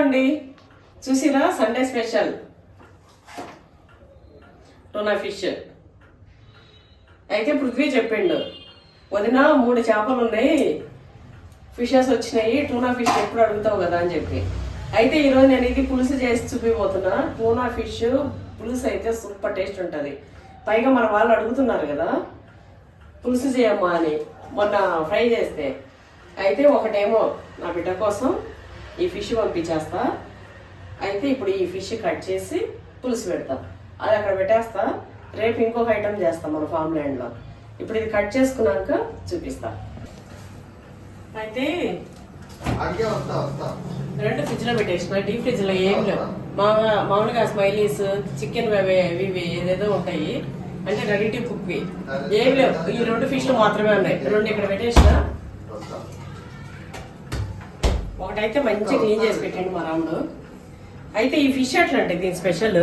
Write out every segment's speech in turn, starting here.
అండి చూసిరా? Sunday special tuna fish అయితే పృథ్వీ చెప్పిండు వదిన మూడు చేపలు ఉన్నాయి. ఫిషెస్ వచ్చినాయి. టూనా ఫిష్ ఎప్పుడు అడుగుతావు కదా? అని చెప్పి. అయితే ఈరోజు నేను ఇది పులుసు చేసి చూపిపోతున్నా. టూనా ఫిష్ పులుసు అయితే సూపర్ టేస్ట్ ఉంటుంది. పైగా మన వాళ్ళు అడుగుతున్నారు కదా పులుసు చేయమ్మా అని మొన్న ఫ్రై చేస్తే. అయితే ఒకటేమో నా బిడ్డ కోసం ఈ ఫిష్ పంపించేస్తా. అయితే ఇప్పుడు ఈ ఫిష్ కట్ చేసి పులుసు పెడతా. అది అక్కడ పెట్టేస్తా. రేపు ఇంకొక ఐటెం చేస్తాం మన ఫామ్ ల్యాండ్లో ఇప్పుడు ఇది కట్ చేసుకున్నాక చూపిస్తా. అయితే రెండు ఫ్రిడ్జ్లో పెట్టేసిన డీప్ ఫ్రిడ్జ్లో ఏం లేవు. మామూలుగా మామూలుగా స్మైలీస్ చికెన్ అవి ఇవి ఏదేదో ఉంటాయి. అంటే రెడీ టు కుక్ ఏం లేవు. ఈ రెండు ఫిష్లు మాత్రమే ఉన్నాయి. రెండు ఇక్కడ పెట్టేసిన. ఒకటైతే మంచి క్లీన్ చేసి పెట్టండి మా రాముడు అయితే ఈ ఫిష్ ఎట్లా అంటే దీని స్పెషల్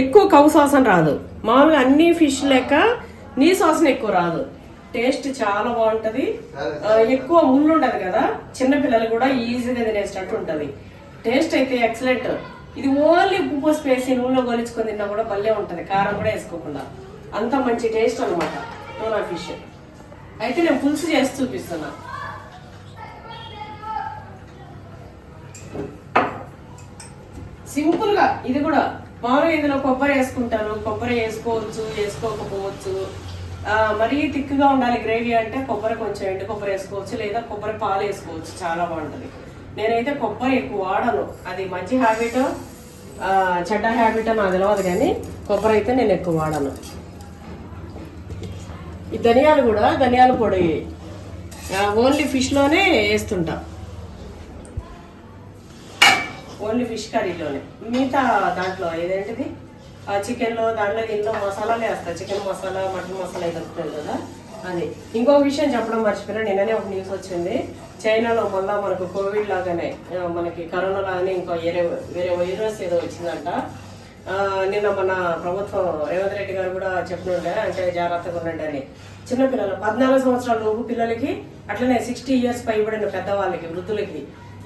ఎక్కువ కౌ సాసన రాదు. మామూలుగా అన్ని ఫిష్ లెక్క నీ సాసన ఎక్కువ రాదు. టేస్ట్ చాలా బాగుంటది. ఎక్కువ ముళ్ళు ఉండదు కదా చిన్న పిల్లలు కూడా ఈజీగా తినేటట్టు ఉంటది. టేస్ట్ అయితే ఎక్సలెంట్. ఇది ఓన్లీ ఉప్పు పోసి వేసి నూనెలో గొలుచుకొని తిన్నా కూడా భలే ఉంటది. కారం కూడా వేసుకోకుండా. అంత మంచి టేస్ట్ అనమాట టోనా ఫిష్. అయితే నేను పులుసు చేసి చూపిస్తున్నా. సింపుల్గా ఇది కూడా మామూలుగా ఇందులో కొబ్బరి వేసుకుంటారు కొబ్బరి వేసుకోవచ్చు వేసుకోకపోవచ్చు. మరీ తిక్కుగా ఉండాలి గ్రేవీ అంటే కొబ్బరి కొంచెం ఎండు కొబ్బరి వేసుకోవచ్చు. లేదా కొబ్బరి పాలు వేసుకోవచ్చు. చాలా బాగుంటుంది. నేనైతే కొబ్బరి ఎక్కువ వాడను. అది మంచి హ్యాబిట్ చెడ్డ హ్యాబిట్ నాకు తెలియదు కానీ కొబ్బరి అయితే నేను ఎక్కువ వాడను. ఈ ధనియాలు కూడా ధనియాల పొడి ఓన్లీ ఫిష్లోనే వేస్తుంటా. ఓన్లీ ఫిష్ కర్రీలోనే. మిగతా దాంట్లో ఏదేంటిది? ఆ చికెన్లో దాంట్లో ఇంట్లో మసాలాలే వేస్తా చికెన్ మసాలా మటన్ మసాలా ఇది వస్తుంది కదా? అది. ఇంకో విషయం చెప్పడం మర్చిపోయినా నిన్ననే ఒక న్యూస్ వచ్చింది. చైనాలో మళ్ళా మనకు కోవిడ్ లాగానే మనకి కరోనా లాగానే ఇంకో వేరే వేరే వైరస్ ఏదో వచ్చిందంట. నిన్న మన ప్రభుత్వం రేవంత్ రెడ్డి గారు కూడా చెప్పినుండే అంటే జాగ్రత్తగా ఉండండి అని. చిన్నపిల్లలు పద్నాలుగు సంవత్సరాల లోపు పిల్లలకి అట్లనే సిక్స్టీ ఇయర్స్ పైబడిన పెద్దవాళ్ళకి వృద్ధులకి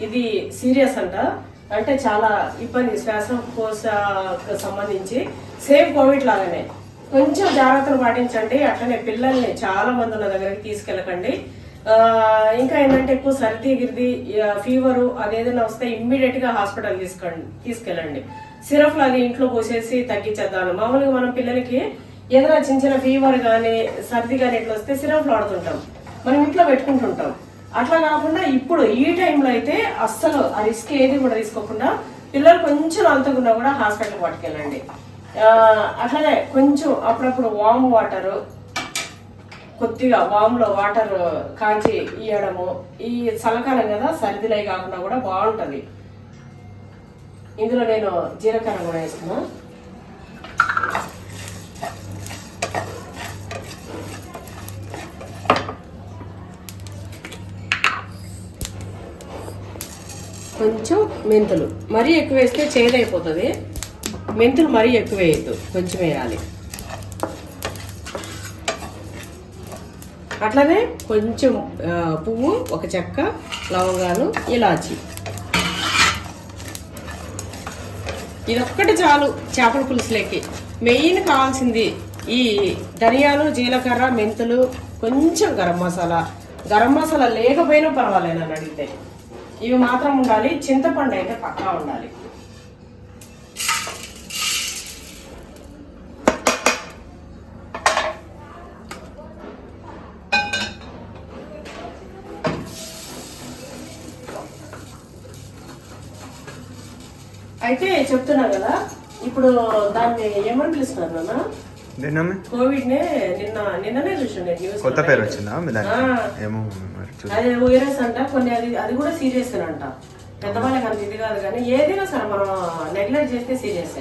ఇది సీరియస్ అంట. అంటే చాలా ఇబ్బంది శ్వాసకోశకు సంబంధించి సేమ్ కోవిడ్ లాగానే. కొంచెం జాగ్రత్తలు పాటించండి అట్లనే పిల్లల్ని చాలా మంది ఉన్న దగ్గరికి తీసుకెళ్ళకండి. ఇంకా ఏంటంటే ఎక్కువ సర్ది గిరిది ఫీవరు అదేదైనా వస్తే ఇమ్మీడియట్గా హాస్పిటల్ తీసుకోండి తీసుకెళ్ళండి. సిరప్ లాగా ఇంట్లో పోసేసి తగ్గించేద్దాం. మామూలుగా మనం పిల్లలకి ఏదైనా చిన్న చిన్న ఫీవర్ కానీ సర్ది కానీ ఇట్లా వస్తే సిరఫ్లు వాడుతుంటాం. మనం ఇంట్లో పెట్టుకుంటుంటాం. అట్లా కాకుండా ఇప్పుడు ఈ టైంలో అయితే అస్సలు ఆ రిస్క్ ఏది కూడా తీసుకోకుండా పిల్లలు కొంచెం అంతకున్నా కూడా హాస్పిటల్ పట్టుకెళ్ళండి. అట్లనే అట్లానే కొంచెం అప్పుడప్పుడు వామ్ వాటర్ కొద్దిగా వామ్లో వాటర్ కాంచి ఇవ్వడము ఈ చల్లకాలం కదా సర్దిలై కాకుండా కూడా బాగుంటుంది. ఇందులో నేను జీలకర్ర కూడా వేస్తున్నాను కొంచెం మెంతులు. మరీ ఎక్కువ వేస్తే చేదైపోతుంది. మెంతులు మరీ ఎక్కువ వేయద్దు. కొంచెం వేయాలి. అట్లనే కొంచెం పువ్వు ఒక చెక్క లవంగాలు ఇలాచి. ఇదొక్కటి చాలు చేపల పులుసులోకి. మెయిన్ కావాల్సింది ఈ ధనియాలు జీలకర్ర మెంతులు కొంచెం గరం మసాలా. గరం మసాలా లేకపోయినా పర్వాలేదు నన్ను అడిగితే. ఇవి మాత్రం ఉండాలి. చింతపండు అయితే పక్కా ఉండాలి. అయితే చెప్తున్నా కదా ఇప్పుడు దాన్ని ఏమని పిలుస్తున్నారు నాన్న? కోవిడ్ నే నిన్న నిన్ననే చూసిండే న్యూస్ కొత్త పేరు వచ్చిందా. ఏమో. అదే వైరస్ అంట కొన్ని అది అది కూడా సీరియస్ అంట. పెద్దవాళ్ళకి అంత ఇది కాదు కానీ ఏదైనా సరే మనం నెగ్లెక్ట్ చేస్తే సీరియస్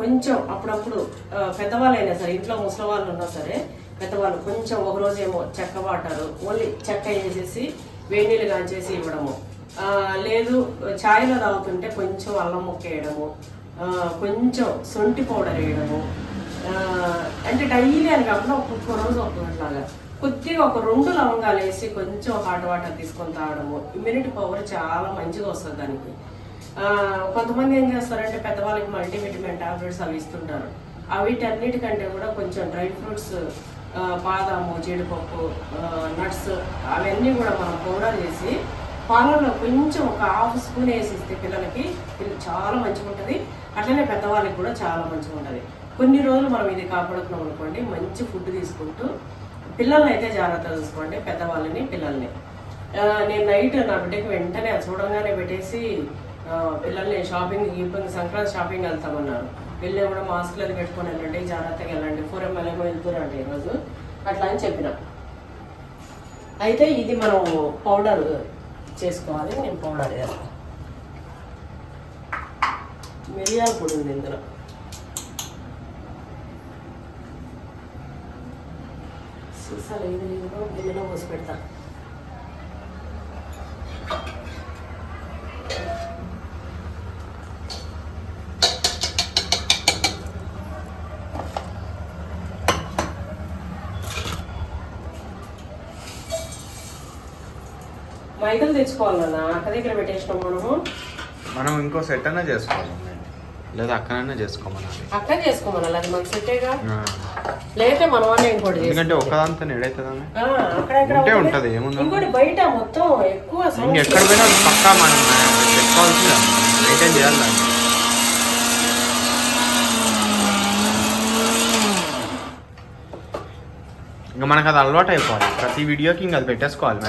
కొంచెం అప్పుడప్పుడు పెద్దవాళ్ళైనా సరే ఇంట్లో ముసలి వాళ్ళు ఉన్నా సరే పెద్దవాళ్ళు కొంచెం ఒక రోజు ఏమో చెక్క వాటారు ఓన్లీ చెక్క వేసేసి వేడి నీళ్ళు కాంచేసి ఇవ్వడము. లేదు ఛాయ్లో తాగుతుంటే కొంచెం అల్లం ముక్క వేయడము. కొంచెం సొంటి పౌడర్ వేయడము. అంటే డైలీ అని కాకుండా ఒక్కొక్క రోజు ఒక్కొక్కలాగా. కొద్దిగా ఒక రెండు లవంగాలు వేసి కొంచెం హాట్ వాటర్ తీసుకొని తాగడము. ఇమ్యూనిటీ పవర్ చాలా మంచిగా వస్తుంది దానికి. కొంతమంది ఏం చేస్తారంటే పెద్దవాళ్ళకి మల్టీవిటమిన్ టాబ్లెట్స్ అవి ఇస్తుంటారు. అవిటన్నిటికంటే కూడా కొంచెం డ్రై ఫ్రూట్స్ బాదాము జీడిపప్పు నట్స్ అవన్నీ కూడా మనం పౌడర్ చేసి పాలల్లో కొంచెం ఒక హాఫ్ స్పూన్ వేసి ఇస్తే పిల్లలకి చాలా మంచిగా ఉంటుంది. అట్లనే పెద్దవాళ్ళకి కూడా చాలా మంచిగా ఉంటుంది. కొన్ని రోజులు మనం ఇది కాపాడుకున్నాం అనుకోండి మంచి ఫుడ్ తీసుకుంటూ పిల్లల్ని అయితే జాగ్రత్తగా చూసుకోండి పెద్దవాళ్ళని పిల్లల్ని. నేను నైట్ నా బిడ్డకి వెంటనే చూడంగానే పెట్టేసి పిల్లల్ని షాపింగ్ గీపింగ్ సంక్రాంతి షాపింగ్ వెళ్తామన్నారు. వెళ్ళే కూడా మాస్క్ అది పెట్టుకొని వెళ్ళండి జాగ్రత్తగా వెళ్ళండి. ఫోర్ ఎంఎల్ ఏమో వెళ్తున్నారండి ఈరోజు. అట్లా అని చెప్పిన. అయితే ఇది మనం పౌడర్ చేసుకోవాలి నేను పౌడర్ వేస్తాను. మిరియాల పొడి ఉంది ఇందులో. సీసాలు ఐదు లీటర్లు గిన్నెలో పోసి పెడతా మైదలు తెచ్చుకోవాలన్నా అక్క దగ్గర పెట్టేసినాం మనము. మనం ఇంకో సెట్ అన్నా చేసుకోవాలి. లేదా అక్కడైనా చేసుకోమనాలి. అక్క చేసుకోమనాలి అది మన సెట్టేగా ఆ. లేకపోతే మనం అన్నీ ఇంకోటి. ఎందుకంటే ఒక్కదాంతో ఎడైతుందని ఉంటే. ఉంటది, ఏముంది? ఇంకోటి బయట మొత్తం ఎక్కువ. ఇంకెక్కడ పోయినా పక్కా మనం పెట్టుకోవాల్సిందే మెయింటైన్ చేయాలి. ఇంకా మనకు అది అలవాటు అయిపోవాలి ప్రతి వీడియోకి ఇంకా అది పెట్టేసుకోవాలి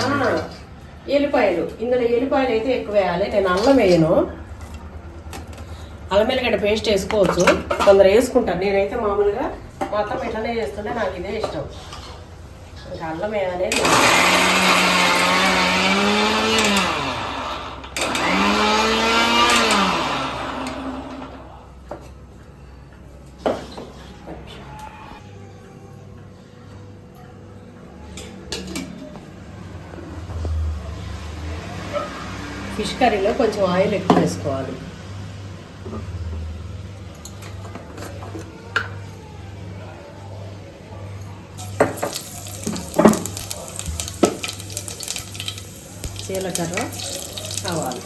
ఎల్లిపాయలు ఇందులో ఎల్లిపాయలు అయితే ఎక్కువ వేయాలి నేను అల్లం వేయను అల్లం ఎల్లిగడ్డ పేస్ట్ వేసుకోవచ్చు కొందరు వేసుకుంటారు నేనైతే మామూలుగా మొత్తం ఇట్లనే చేస్తుంటే నాకు ఇదే ఇష్టం. ఇంకా అల్లం వేయాలి. ఫిష్ కర్రీలో కొంచెం ఆయిల్ ఎక్కువ వేసుకోవాలి. ఆవాలు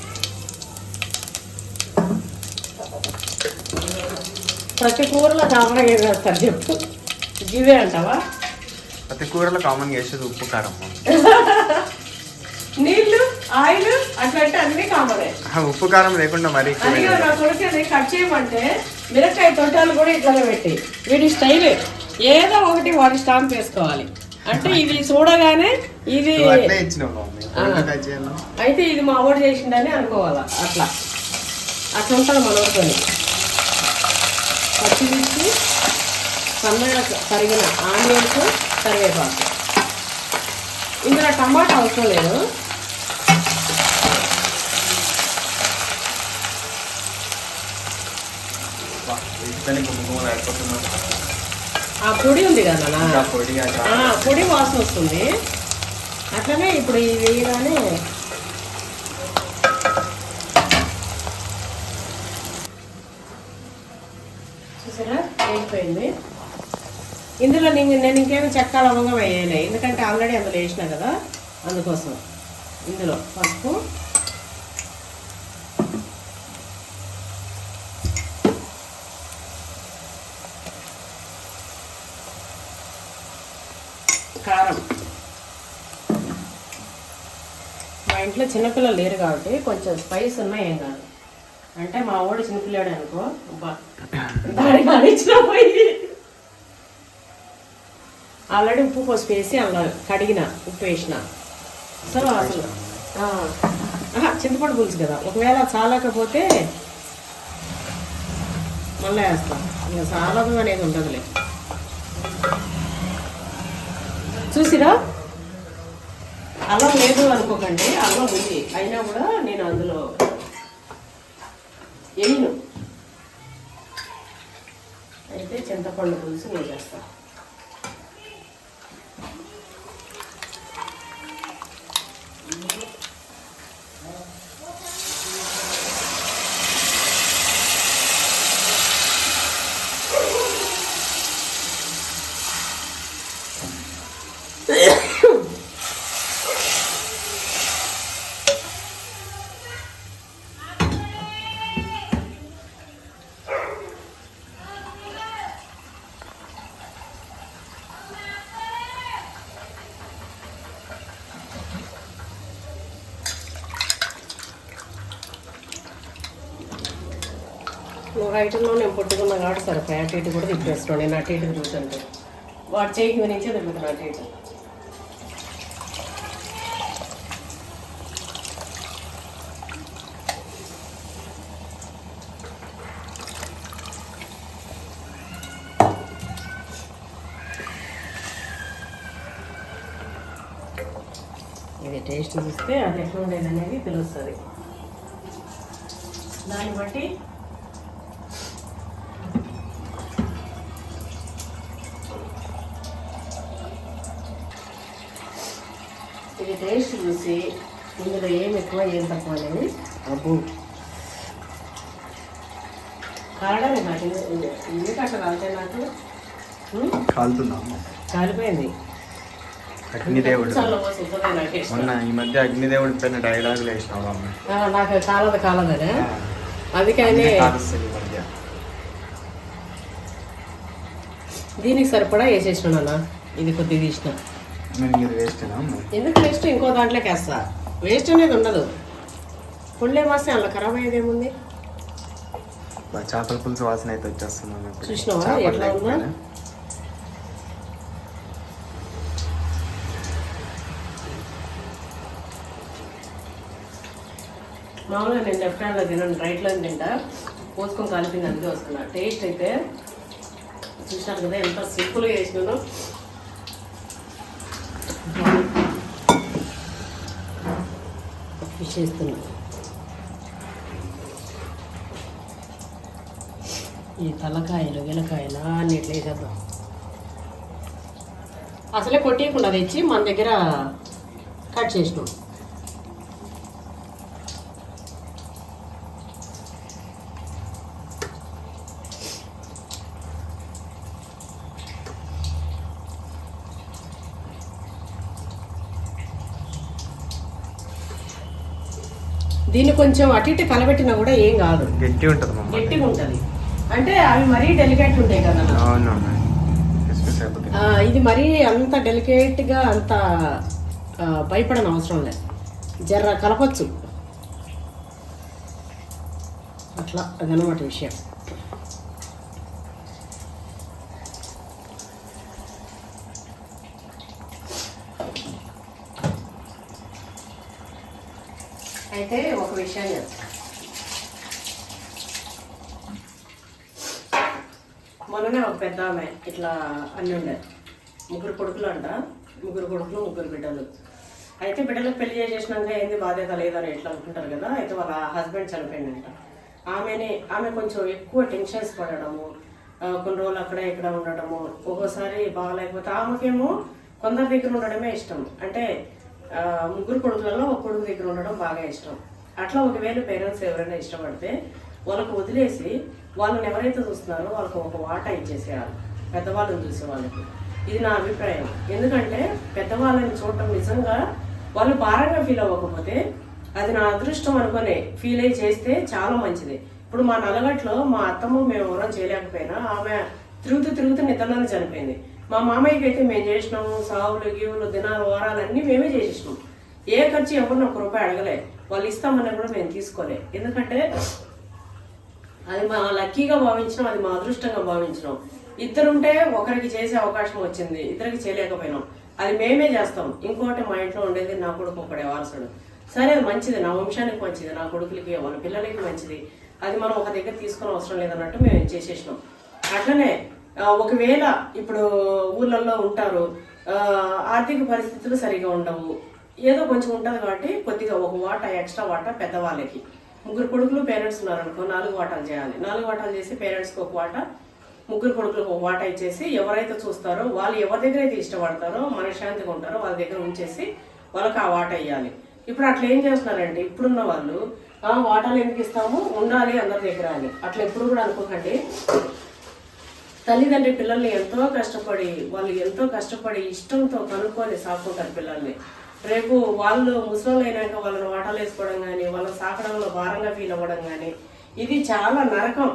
ప్రతి కూరలో కామన్ ఏం వేస్తారు చెప్పు. గివే అంటావా? ప్రతి కూరలో కామన్ చేసేది ఉప్పు కారం. నీళ్ళు ఆయిల్ అట్లంటే అన్ని కామనే. ఉప్పు కారం లేకుండా మరీ అయ్యో. నా కొడుకు కట్ చేయమంటే మిరకాయ తొట్టాలు కూడా ఇట్లానే పెట్టి. వీడి స్టైల్. ఏదో ఒకటి వాడి స్టాంప్ వేసుకోవాలి. అంటే ఇది చూడగానే ఇది అయితే ఇది మా వాడు చేసిండని అనుకోవాలా అట్లా. అట్లా ఉంటుంది మనోడితో పచ్చిమిర్చి సన్నగా తరిగిన ఆనియన్స్ కరివేపాకు. ఇందులో టమాటా అవసరం లేదు. ఆ పొడి ఉంది కదా పొడి వాసన వస్తుంది. అట్లనే ఇప్పుడు ఈ వేయగానే చూసారా? వేగిపోయింది. ఇందులో నేను నేను ఇంకేమి చెక్క లవంగం వేయలే. ఎందుకంటే ఆల్రెడీ అందులో వేసిన కదా అందుకోసం. ఇందులో పసుపు. కారం మా ఇంట్లో చిన్నపిల్లలు లేరు కాబట్టి కొంచెం స్పైస్ ఉన్నా ఏం కాదు. అంటే మా వాడు చిన్నపిల్లాడు అనుకో దానికి అడిచిన పోయి. ఆల్రెడీ ఉప్పు పసుపు వేసి అలా కడిగిన ఉప్పు వేసిన. సో అసలు చింతపండు పులుసు కదా. ఒకవేళ చాలకపోతే మళ్ళీ వేస్తాం. ఇంకా చాలదు అనేది ఉండదులే. చూసిరా? అల్లం లేదు అనుకోకండి అల్లం ఉంది. అయినా కూడా నేను అందులో వేయను అయితే చింతపండు పులుసు నేను ఒక నువ్వు నేను పుట్టుకున్నా కాబట్టి సరిపోయి అటు ఇటు కూడా తిప్పేస్తాను నేను అటు ఇటు తిరుగుతుంటే వాడు చేయి గురించే తిరుగుతున్నాను అటు ఇటు ఇది టేస్ట్ చూస్తే అది ఎట్లా ఉండేది అనేది తెలుస్తుంది. దాన్ని బట్టి ఇది టేస్ట్ చూసి ఇందులో ఏం ఎక్కువ ఏం తక్కువ అనేది అబ్బు. కారడమే నాకు ఎందుకు అట్లా కాలితే నాకు. ఉం? కాలుతున్నాం. కాలిపోయింది. అగ్నిదేవుడు. మొన్న ఈ మధ్య అగ్నిదేవుడి పైన డైలాగులు వేసినావు నాకు కాలదు కాలదనే అందుకని దీనికి సరిపడా వేసేసిన నాన్న ఇది కొద్దిగా తీసిన. నేను ఇది ఎందుకు వేస్ట్ ఇంకో దాంట్లోకి వేస్తా. వేస్ట్ అనేది ఉండదు. పుండ్లే వాస్తే అందులో ఖరాబ్ అయ్యేది ఏముంది? చేపల పులుసు వాసన అయితే వచ్చేస్తున్నాను. చూసినావా? ఎట్లా ఉందో? మామూలుగా నేను లెఫ్ట్ హ్యాండ్లో తినను రైట్లో తింటా. పోసుకొని కలిపింది అందుకే వస్తున్నా. టేస్ట్ అయితే చూసినారు కదా ఎంత సింపుల్గా చేసినాను. చేస్తున్నాం ఈ తలకాయలు వెలకాయలు అన్నిట్లు వేసేద్దాం. అసలే కొట్టేయకుండా తెచ్చి మన దగ్గర కట్ చేసినాం దీన్ని కొంచెం అటు ఇటు కలబెట్టినా కూడా ఏం కాదు. గట్టి ఉంటుంది గట్టిగా ఉంటుంది. అంటే అవి మరీ డెలికేట్ ఉంటాయి కదా ఇది మరీ అంత డెలికేట్గా అంత భయపడని అవసరం లేదు. జర్ర కలపచ్చు. అట్లా అదనమాట విషయం అయితే ఒక విషయం చెప్తా మొన్ననే ఒక పెద్ద ఆమె ఇట్లా అన్ని ఉండే. ముగ్గురు కొడుకులు అంట ముగ్గురు కొడుకులు ముగ్గురు బిడ్డలు. అయితే బిడ్డలకు పెళ్ళి చేసేసినాక ఏంది బాధ్యత లేదని ఎట్లా అనుకుంటారు కదా అయితే వాళ్ళ హస్బెండ్ చనిపోయిందంట. ఆమెని ఆమె కొంచెం ఎక్కువ టెన్షన్స్ పడడము కొన్ని రోజులు అక్కడ ఇక్కడ ఉండడము ఒక్కోసారి బాగాలేకపోతే ఆమెకేమో కొందరి దగ్గర ఉండడమే ఇష్టం. అంటే ముగ్గురు కొడుకులలో ఒక కొడుకు దగ్గర ఉండడం బాగా ఇష్టం. అట్లా ఒకవేళ పేరెంట్స్ ఎవరైనా ఇష్టపడితే వాళ్ళకు వదిలేసి వాళ్ళని ఎవరైతే చూస్తున్నారో వాళ్ళకు ఒక వాటా ఇచ్చేసేయాలి. పెద్దవాళ్ళని చూసే వాళ్ళకి. ఇది నా అభిప్రాయం. ఎందుకంటే పెద్దవాళ్ళని చూడటం నిజంగా వాళ్ళు భారంగా ఫీల్ అవ్వకపోతే అది నా అదృష్టం అనుకునే ఫీల్ అయ్యి చేస్తే చాలా మంచిది. ఇప్పుడు మా నలగట్లో మా అత్తమ్మ మేము ఎవరో చేయలేకపోయినా ఆమె తిరుగుతూ తిరుగుతూ నిద్రలోనే చనిపోయింది. మా మామయ్యకి అయితే మేము చేసినాము సావులు గీవులు దినాలు వారాలు అన్నీ మేమే చేసేసినాం. ఏ ఖర్చు ఎవరిని ఒక రూపాయి అడగలే. వాళ్ళు ఇస్తామన్నా కూడా మేము తీసుకోలే. ఎందుకంటే అది మా లక్కీగా భావించినాం అది మా అదృష్టంగా భావించినాం. ఇద్దరుంటే ఒకరికి చేసే అవకాశం వచ్చింది ఇద్దరికి చేయలేకపోయినాం. అది మేమే చేస్తాం. ఇంకోటి మా ఇంట్లో ఉండేది నా కొడుకు ఒకడే వారసుడు. సరే అది మంచిది నా వంశానికి మంచిది నా కొడుకులకి వాళ్ళ పిల్లలకి మంచిది. అది మనం ఒక దగ్గర తీసుకుని అవసరం లేదన్నట్టు మేము చేసేసినాం. అట్లనే ఒకవేళ ఇప్పుడు ఊర్లలో ఉంటారు ఆర్థిక పరిస్థితులు సరిగా ఉండవు ఏదో కొంచెం ఉంటుంది కాబట్టి కొద్దిగా ఒక వాటా ఎక్స్ట్రా వాటా పెద్దవాళ్ళకి. ముగ్గురు కొడుకులు పేరెంట్స్ ఉన్నారనుకో నాలుగు వాటాలు చేయాలి. నాలుగు వాటాలు చేసి పేరెంట్స్కి ఒక వాటా ముగ్గురు కొడుకులకు ఒక వాటా ఇచ్చేసి ఎవరైతే చూస్తారో వాళ్ళు ఎవరి దగ్గర అయితే ఇష్టపడతారో మనశ్శాంతిగా ఉంటారో వాళ్ళ దగ్గర ఉంచేసి వాళ్ళకి ఆ వాటా ఇవ్వాలి ఇప్పుడు అట్లా ఏం చేస్తున్నారంటే ఇప్పుడున్న వాళ్ళు ఆ వాటాలు ఎందుకు ఇస్తాము? ఉండాలి అందరి దగ్గర అని. అట్లా ఎప్పుడు కూడా అనుకోకండి. తల్లిదండ్రి పిల్లల్ని ఎంతో కష్టపడి వాళ్ళు ఎంతో కష్టపడి ఇష్టంతో కనుక్కొని సాకుంటారు పిల్లల్ని. రేపు వాళ్ళు ముసలి అయినాక వాళ్ళని వాటలు వేసుకోవడం కానీ వాళ్ళని సాకడంలో భారంగా ఫీల్ అవ్వడం కానీ ఇది చాలా నరకం.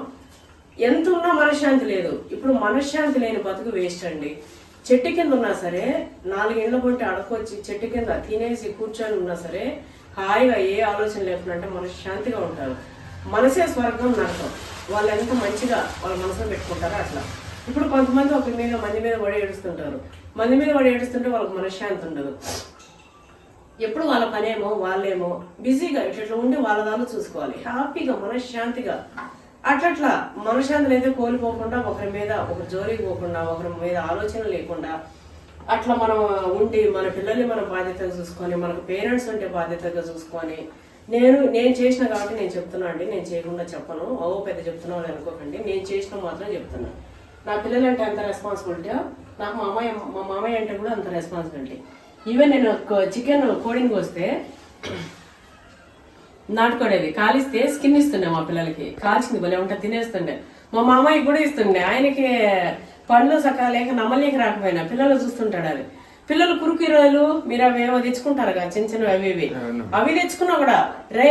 ఎంత ఉన్నా మనశ్శాంతి లేదు. ఇప్పుడు మనశ్శాంతి లేని బతుకు వేస్ట్ అండి. చెట్టు కింద ఉన్నా సరే నాలుగేళ్ళ కొట్టి అడకొచ్చి చెట్టు కింద తినేసి కూర్చొని ఉన్నా సరే హాయిగా ఏ ఆలోచన లేకుండా మనశ్శాంతిగా ఉంటారు. మనసే స్వర్గం నరకం. వాళ్ళు ఎంత మంచిగా వాళ్ళ మనసులో పెట్టుకుంటారో అట్లా. ఇప్పుడు కొంతమంది ఒక మీద మంది మీద పడి ఏడుస్తుంటారు. మంది మీద పడి ఏడుస్తుంటే వాళ్ళకి మనశ్శాంతి ఉండదు. ఎప్పుడు వాళ్ళ పనేమో వాళ్ళేమో బిజీగా ఇట్లా ఉండి వాళ్ళ దాన్ని చూసుకోవాలి. హ్యాపీగా మనశ్శాంతిగా. అట్లట్లా మనశ్శాంతిని అయితే కోల్పోకుండా ఒకరి మీద ఒకరి జోలికి పోకుండా ఒకరి మీద ఆలోచన లేకుండా అట్లా మనం ఉండి మన పిల్లల్ని మనం బాధ్యతగా చూసుకొని మనకు పేరెంట్స్ ఉంటే బాధ్యతగా చూసుకొని నేను నేను చేసిన కాబట్టి నేను చెప్తున్నా అండి నేను చేయకుండా చెప్పను. ఓ పెద్ద చెప్తున్నా అని అనుకోకండి నేను చేసిన మాత్రం చెప్తున్నా. నా పిల్లలంటే అంత రెస్పాన్సిబిలిటీ నాకు మా అమ్మాయి మా మామయ్య అంటే కూడా అంత రెస్పాన్సిబిలిటీ ఈవెన్ నేను చికెన్ కోడింగ్ వస్తే నాటుకోడేది కాలిస్తే స్కిన్ ఇస్తుండే మా పిల్లలకి. కాల్చింది భలే ఉంటా తినేస్తుండే. మా మామయ్య కూడా ఇస్తుండే. ఆయనకి పండ్లు సకా లేక నమ్మలేక రాకపోయినా పిల్లలు చూస్తుంటాడు అది. పిల్లలు కురుకీరలు మీరు అవి ఏవో తెచ్చుకుంటారు కదా చిన్న చిన్నవి అవి ఇవి. అవి తెచ్చుకున్నా కూడా రే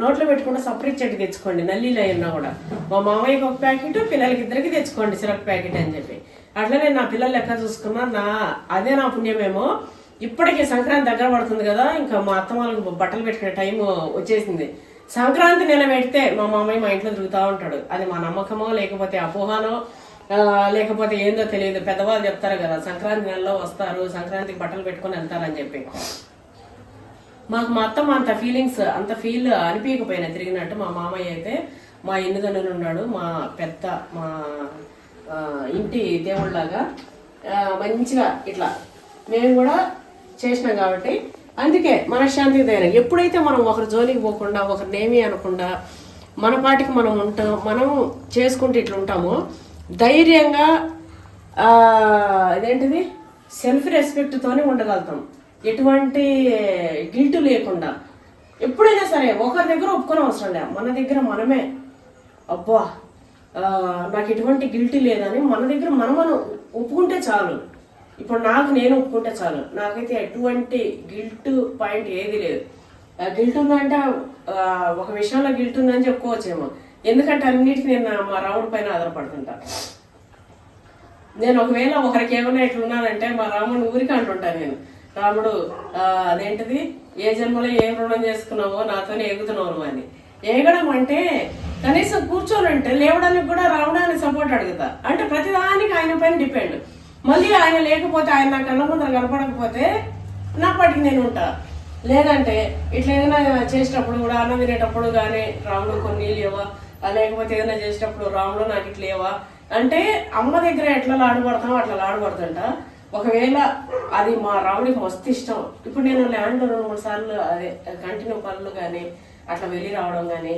నోట్లో పెట్టుకుంటే సపరేట్ చెట్టు తెచ్చుకోండి నల్లీలు అయినా కూడా. మా మామయ్యకి ఒక ప్యాకెట్ పిల్లలకి ఇద్దరికి తెచ్చుకోండి సిరప్ ప్యాకెట్ అని చెప్పి. అట్లనే నా పిల్లలు లెక్క చూసుకున్నా నా అదే నా పుణ్యమేమో. ఇప్పటికే సంక్రాంతి దగ్గర పడుతుంది కదా ఇంకా మా అత్త వాళ్ళకి బట్టలు పెట్టుకునే టైం వచ్చేసింది. సంక్రాంతి నెల పెడితే మా మామయ్య మా ఇంట్లో తిరుగుతూ ఉంటాడు. అది మా నమ్మకమో లేకపోతే అపోహనో లేకపోతే ఏందో తెలియదు. పెద్దవాళ్ళు చెప్తారు కదా సంక్రాంతి నెలలో వస్తారు సంక్రాంతికి బట్టలు పెట్టుకొని వెళ్తారని చెప్పి. మాకు మా అత్తమ్మ అంత ఫీలింగ్స్ అంత ఫీల్ అనిపించకపోయినా తిరిగినట్టు మా మామయ్య అయితే మా ఎన్నిదన్నులు ఉన్నాడు. మా పెద్ద మా ఇంటి దేవుళ్ళలాగా మంచిగా ఇట్లా. మేము కూడా చేసినాం కాబట్టి అందుకే మనశ్శాంతికి దైన ఎప్పుడైతే మనం ఒకరి జోలికి పోకుండా ఒకరినేమి అనకుండా మన పాటికి మనం ఉంటాం మనం చేసుకుంటూ ఇట్లా ఉంటామో ధైర్యంగా ఇదేంటిది? సెల్ఫ్ రెస్పెక్ట్తోనే ఉండగలుగుతాం. ఎటువంటి గిల్ట్ లేకుండా. ఎప్పుడైనా సరే ఒకరి దగ్గర ఒప్పుకొని అవసరం లే. మన దగ్గర మనమే. అబ్బా నాకు ఎటువంటి గిల్టీ లేదని మన దగ్గర మనం మనం ఒప్పుకుంటే చాలు. ఇప్పుడు నాకు నేను ఒప్పుకుంటే చాలు. నాకైతే ఎటువంటి గిల్ట్ పాయింట్ ఏది లేదు. గిల్ట్ ఉందంటే ఒక విషయంలో గిల్ట్ ఉందని చెప్పుకోవచ్చేమో. ఎందుకంటే అన్నిటికీ నేను మా రాముడి పైన ఆధారపడుతుంటా. నేను ఒకవేళ ఒకరికి ఏమైనా ఇట్లున్నానంటే మా రాముడు ఊరికి అంటుంటాను నేను. రాముడు అదేంటిది? ఏ జన్మలో ఏం రుణం చేసుకున్నావో నాతోనే ఎగుతున్నావు అని. ఎగడం అంటే కనీసం కూర్చోనంటే లేవడానికి కూడా రావడానికి సపోర్ట్ అడుగుతా. అంటే ప్రతిదానికి ఆయన పైన డిపెండ్ మళ్ళీ ఆయన లేకపోతే ఆయన నాకు కళ్ళ కనపడకపోతే నా పాటికి నేను ఉంటా. లేదంటే ఇట్లా ఏదైనా చేసేటప్పుడు కూడా అన్నం తినేటప్పుడు కానీ రాముడు కొన్ని లేవా? లేకపోతే ఏదైనా చేసేటప్పుడు రాముడు నాకు ఇట్లా అంటే అమ్మ దగ్గర ఎట్లా లాడబడతామో అట్లా లాడబడుతుంట ఒకవేళ అది మా రాముడికి మస్తు ఇష్టం. ఇప్పుడు నేను ల్యాండ్లో రెండు మూడు సార్లు అదే కంటిన్యూ పనులు కానీ అట్లా వెళ్ళి రావడం కానీ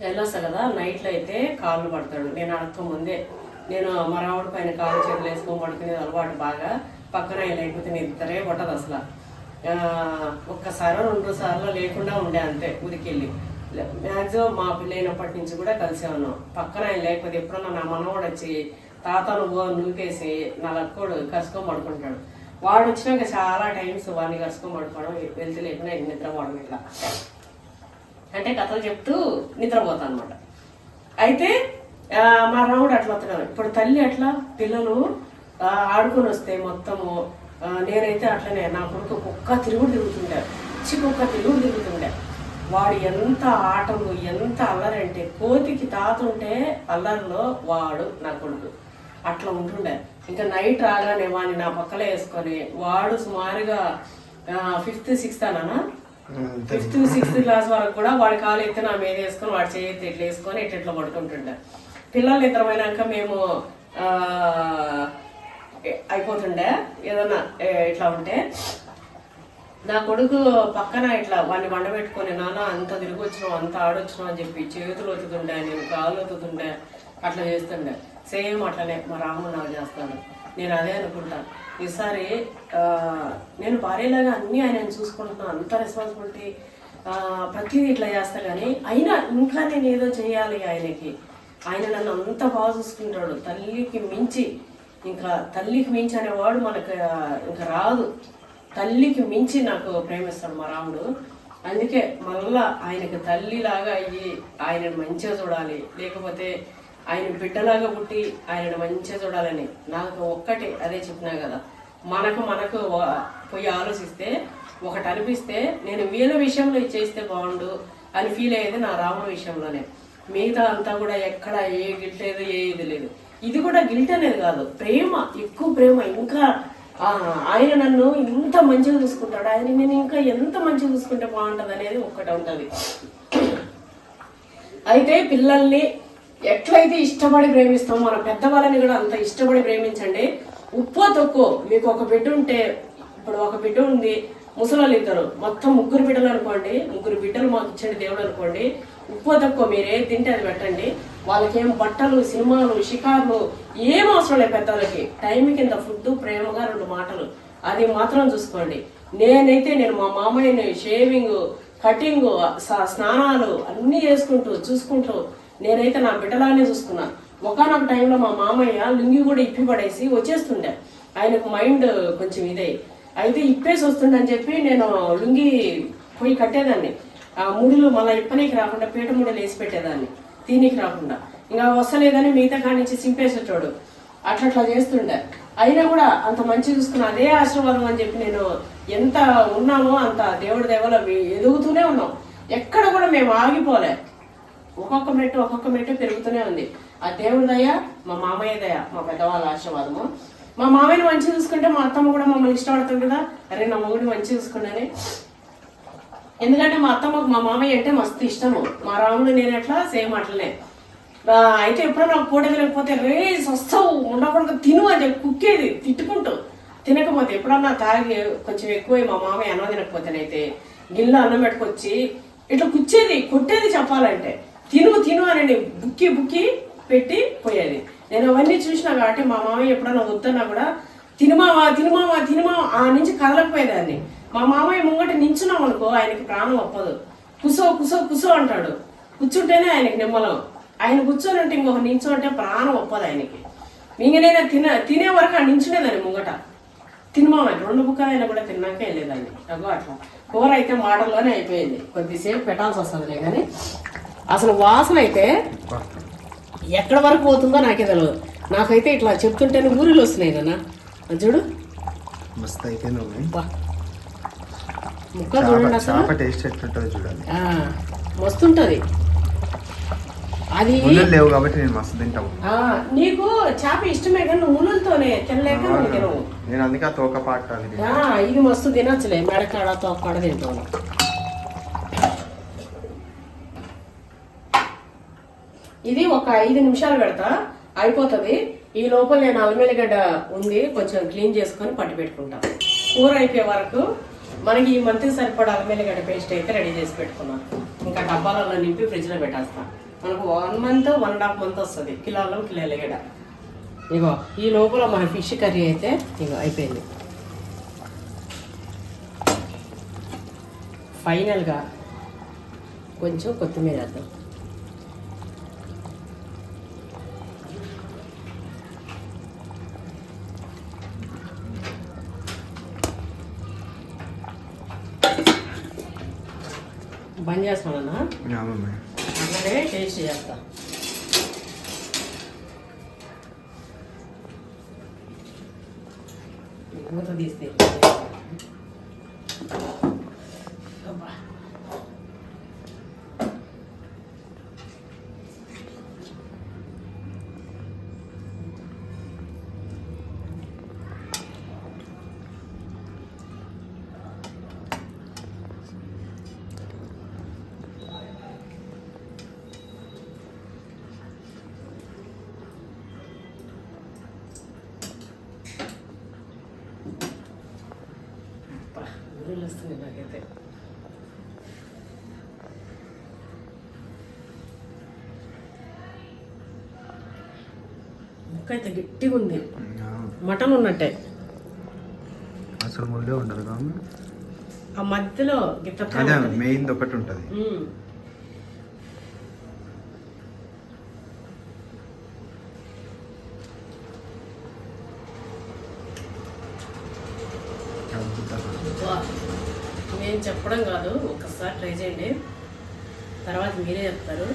వెళ్ళొస్తా కదా. నైట్లో అయితే కాళ్ళు పడతాడు. నేను అడక్క ముందే నేను మరావడి పైన కాళ్ళు చేతులు వేసుకొని పడుకునేది అలవాటు బాగా. పక్కన ఆయన లేకపోతే నిద్రే పట్టదు అసలు. ఒక్కసారి రెండు సార్లు లేకుండా ఉండే అంతే ఉదికెళ్ళి మ్యాక్సిమం మా పిల్లైనప్పటి నుంచి కూడా కలిసే ఉన్నాం పక్కన ఆయన లేకపోతే ఎప్పుడన్నా నా మనవాడు వచ్చి తాతను పో నూకేసి నా లక్కోడు కసుకొని పడుకుంటాడు. వాడు వచ్చినాక చాలా టైమ్స్ వాడిని కసుకొని పడుకోవడం వెళ్తే లేకుండా నిద్రపోవడం ఇట్లా. అంటే కథలు చెప్తూ నిద్రపోతా అనమాట అయితే మా రాముడు అట్లా వస్తున్నాడు ఇప్పుడు తల్లి అట్లా పిల్లలు ఆడుకొని వస్తే మొత్తము నేనైతే అట్లనే నా కొడుకు కుక్క తిరుగుడు తిరుగుతుండే. పిచ్చి కుక్క తిరుగుడు తిరుగుతుండే. వాడు ఎంత ఆటలు ఎంత అల్లరి అంటే కోతికి తాత ఉంటే అల్లరిలో వాడు నా కొడుకు. అట్లా ఉంటుండే. ఇంకా నైట్ రాగానే వాడిని నా పక్కలో వేసుకొని వాడు సుమారుగా ఫిఫ్త్ సిక్స్త్ అనా ఫిఫ్త్ సిక్స్త్ క్లాస్ వరకు కూడా వాడి కాలు ఎత్తి నా మీద వేసుకొని వాడి చేయి ఎత్తి ఇట్లా వేసుకొని ఇట్లా పడుకుంటుండే. పిల్లలు నిద్రపోయినాక మేము అయిపోతుండే. ఏదన్నా ఇట్లా ఉంటే. నా కొడుకు పక్కన ఇట్లా వాడిని వండబెట్టుకొని నాన్న అంత తిరిగి వచ్చినావు అంత ఆడొచ్చినావు అని చెప్పి చేతులు ఒత్తుతుండే నేను కాళ్ళు ఒత్తుతుండే అట్లా చేస్తుండే. సేమ్ అట్లనే మా రాము నాకు చేస్తాడు. నేను అదే అనుకుంటాను ఈసారి నేను భార్యలాగా అన్నీ ఆయన చూసుకుంటున్నాను అంత రెస్పాన్సిబిలిటీ ప్రతిదీ ఇట్లా చేస్తా కానీ అయినా ఇంకా నేను ఏదో చేయాలి ఆయనకి. ఆయన నన్ను అంత బాగా చూసుకుంటాడు. తల్లికి మించి ఇంకా తల్లికి మించి అనేవాడు మనకు ఇంకా రాదు. తల్లికి మించి నాకు ప్రేమిస్తాడు మా రాముడు. అందుకే మళ్ళా ఆయనకి తల్లిలాగా అయ్యి ఆయనను మంచిగా చూడాలి. లేకపోతే ఆయన బిడ్డలాగా పుట్టి ఆయనను మంచిగా చూడాలని నాకు ఒక్కటి అదే చెప్పినా కదా. మనకు మనకు పోయి ఆలోచిస్తే ఒకటి అనిపిస్తే నేను వీళ్ళ విషయంలో ఇచ్చేస్తే చేస్తే బాగుండు అని ఫీల్ అయ్యేది నా రాముడు విషయంలోనే. మిగతా అంతా కూడా ఎక్కడ ఏ గిల్ట్ లేదు ఏ ఇది లేదు. ఇది కూడా గిల్ట్ అనేది కాదు. ప్రేమ ఎక్కువ ప్రేమ. ఇంకా ఆయన నన్ను ఇంత మంచిగా చూసుకుంటాడు. ఆయన నేను ఇంకా ఎంత మంచిగా చూసుకుంటే బాగుంటుంది అనేది ఒక్కటి ఉంటుంది. అయితే పిల్లల్ని ఎట్లయితే ఇష్టపడి ప్రేమిస్తామో మన పెద్దవాళ్ళని కూడా అంత ఇష్టపడి ప్రేమించండి. ఉప్పు తక్కువ మీకు ఒక బిడ్డ ఉంటే ఇప్పుడు ఒక బిడ్డ ఉంది ముసలోళ్ళు ఇద్దరు మొత్తం ముగ్గురు బిడ్డలు అనుకోండి ముగ్గురు బిడ్డలు మాకు ఇచ్చండి దేవుడు అనుకోండి. ఉప్పు తక్కువ మీరు ఏది తింటే అది పెట్టండి. వాళ్ళకేం బట్టలు సినిమాలు షికార్లు ఏం అవసరం లేదు పెద్దలకి టైం కింద ఫుడ్ ప్రేమగా రెండు మాటలు. అది మాత్రం చూసుకోండి. నేనైతే నేను మా మామయ్యని షేవింగ్ కటింగ్ స- స్నానాలు అన్నీ చేసుకుంటూ చూసుకుంటూ నేనైతే నా బిడ్డలానే చూసుకున్నా. ఒకనొక టైంలో మా మామయ్య లుంగి కూడా ఇప్పి పడేసి వచ్చేస్తుండే. ఆయనకు మైండ్ కొంచెం ఇదే. అయితే ఇప్పేసి వస్తుండని చెప్పి నేను లుంగి పోయి కట్టేదాన్ని. ఆ ముడులు మళ్ళీ ఇప్పనీకి రాకుండా పీట ముడులు వేసి పెట్టేదాన్ని. దీనికి రాకుండా. ఇంకా వస్తలేదని మిగతా కాడి నుంచి సింపేసేటోడు అట్లా అట్లా చేస్తుండే. అయినా కూడా అంత మంచి చూసుకున్న అదే ఆశీర్వాదం అని చెప్పి నేను ఎంత ఉన్నామో అంత దేవుడి దేవలో ఎదుగుతూనే ఉన్నాం. ఎక్కడ కూడా మేము ఆగిపోలే. ఒక్కొక్క మెట్టు ఒక్కొక్క మెట్టు పెరుగుతూనే ఉంది. ఆ దేవుడి దయ మా మామయ్య దయ మా పెద్దవాళ్ళ ఆశీర్వాదము. మా మామయ్యని మంచి చూసుకుంటే మా అత్తమ్మ కూడా మమ్మల్ని ఇష్టపడుతుంది కదా. అరే నా మొగుడిని మంచి చూసుకున్నానే ఎందుకంటే మా అత్తమ్మకు మా మామయ్య అంటే మస్తు ఇష్టము. మా రాముడు నేను ఎట్లా సేమ్ అట్లనే. అయితే ఎప్పుడో నాకు పూట తినకపోతే రే వస్తావు ఉండకుండా తిను అని చెప్పి కుక్కేది తిట్టుకుంటూ. తినకపోతే ఎప్పుడన్నా తాగి కొంచెం ఎక్కువ మా మామయ్య అన్నం తినకపోతేనైతే గిన్నెలో అన్నం పెట్టుకొచ్చి ఇట్లా కుచ్చేది కొట్టేది చెప్పాలంటే. తిను తిను అని బుక్కి బుక్కి పెట్టి పోయేది. నేను అవన్నీ చూసినా కాబట్టి మా మామయ్య ఎప్పుడన్నా వద్దన్నా కూడా తినుమావా తినుమావా తినుమావా ఆ నుంచి కదలకపోయేదాన్ని. మా మామయ్య ముంగట నించున్నాం అనుకో ఆయనకి ప్రాణం ఒప్పదు కుసో కుసో కుసో అంటాడు. కూర్చుంటేనే ఆయనకి నిమ్మలం. ఆయన కూర్చొని అంటే ఇంకొక నించో అంటే ప్రాణం ఒప్పదు ఆయనకి. మింగనైనా తిన తినే వరకు ఆ నించునేదాన్ని ముంగట. తినమామ రెండు బుక్కలు అయినా కూడా తిన్నాక వెళ్ళేదాన్ని. అగో అట్లా. కూర అయితే మాటల్లోనే అయిపోయింది. కొద్దిసేపు పెట్టాల్సి వస్తుందిలే కానీ అసలు వాసన అయితే ఎక్కడ వరకు పోతుందో నాకే తెలియదు నాకైతే ఇట్లా చెప్తుంటేనే ఊరిలో వస్తున్నాయి అది చూడు. మస్తు అయితే ముక్కలు చూడండి అసలు చేప టేస్ట్ ఎట్లుంటుందో చూడాలి. మస్తుంటది. అది లేవు కాబట్టి నేను మస్తు తింటాం. ఆ, నీకు చేప ఇష్టమే కానీ నువ్వు ముళ్ళతోనే తినలేక నువ్వు తినవు. నేను అందుకే తోక పాట ఇది మస్తు తినచ్చులే. మెడకాడ తోకాడ తింటాను ఇది ఒక ఐదు నిమిషాలు పెడతా. అయిపోతుంది. ఈ లోపల నేను అల్లిమెల్లిగడ్డ ఉంది. కొంచెం క్లీన్ చేసుకొని పట్టి పెట్టుకుంటా. కూర అయిపోయే వరకు మనకి ఈ మంత్కి సరిపడా అల్లిమెల్లిగడ్డ పేస్ట్ అయితే రెడీ చేసి పెట్టుకున్నాను ఇంకా డబ్బాలలో నింపి ఫ్రిడ్జ్లో పెట్టేస్తాను మనకు one month one and half month వస్తుంది. కిలోలో కిలో ఎల్లిగడ్డ ఇగో ఈ లోపల మన ఫిష్ కర్రీ అయితే ఇగో అయిపోయింది. ఫైనల్గా కొంచెం కొత్తిమీర వేద్దాం. బంద్ మమ్మీ అట్లనే టేస్ట్ చేస్తా. మూత తీస్తే వస్తుంది నాకైతే ముక్క అయితే గట్టిగా ఉంది మటన్ ఉన్నట్టే అసలు ముళ్ళే ఉండదు ఆ మధ్యలో మెయిన్ ఒకటి ఉంటుంది. కాదు ఒక్కసారి ట్రై చేయండి. తర్వాత మీరే చెప్తారు.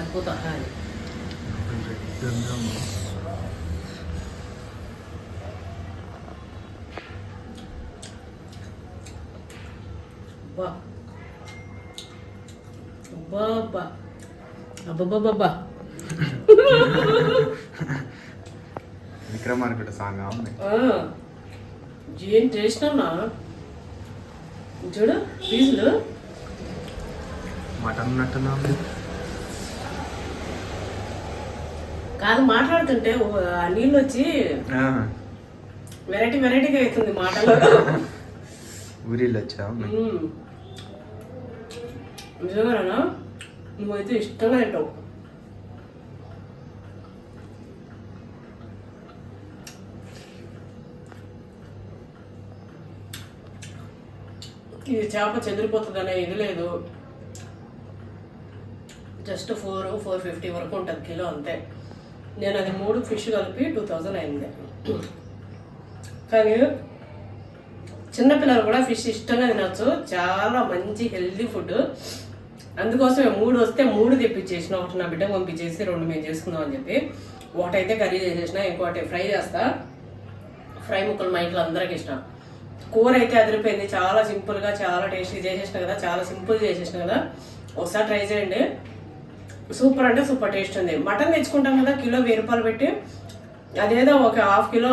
అద్భుతం అబ్బా. అబ్బబ్బబ్బా విక్రమార్కుడు సాంగ్ ఉంది ఏం చేసినా చూడు పీసులు. మటన్ ఉన్నట్టున్నా కాదు మాట్లాడుతుంటే నీళ్ళు వచ్చి వెరైటీ వెరైటీగా అవుతుంది మాటలో ఊరిలో వచ్చా. నిజమేనా నువ్వైతే ఇష్టంగా తింటావు. ఇది చేప చెదిరిపోతుందనే ఇది లేదు. జస్ట్ ఫోర్ ఫోర్ ఫిఫ్టీ వరకు ఉంటుంది కిలో అంతే. నేను అది మూడు ఫిష్ కలిపి టూ థౌజండ్ అయింది. కానీ చిన్నపిల్లలు కూడా ఫిష్ ఇష్టంగా తినచ్చు. చాలా మంచి హెల్దీ ఫుడ్. అందుకోసం మూడు వస్తే మూడు తెప్పించేసిన ఒకటి నా బిడ్డ పంపించేసి రెండు మేము చేసుకుందాం అని చెప్పి. ఒకటైతే కర్రీ చేసేసిన ఇంకోటి ఫ్రై చేస్తా. ఫ్రై ముక్కలు మా ఇంట్లో అందరికి ఇష్టం. కూర అయితే అదిరిపోయింది. చాలా సింపుల్గా చాలా టేస్టీ చేసేసిన కదా చాలా సింపుల్ చేసేసిన కదా. ఒకసారి ట్రై చేయండి. సూపర్ అంటే సూపర్ టేస్ట్ ఉంది. మటన్ తెచ్చుకుంటాం కదా కిలో వెయ్యి రూపాయలు పెట్టి అదేదో ఒక హాఫ్ కిలో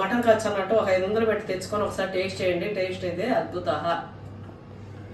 మటన్ ఖర్చు అన్నట్టు ఒక ఐదు వందలు పెట్టి తెచ్చుకొని ఒకసారి టేస్ట్ చేయండి. టేస్ట్ అయితే అద్భుత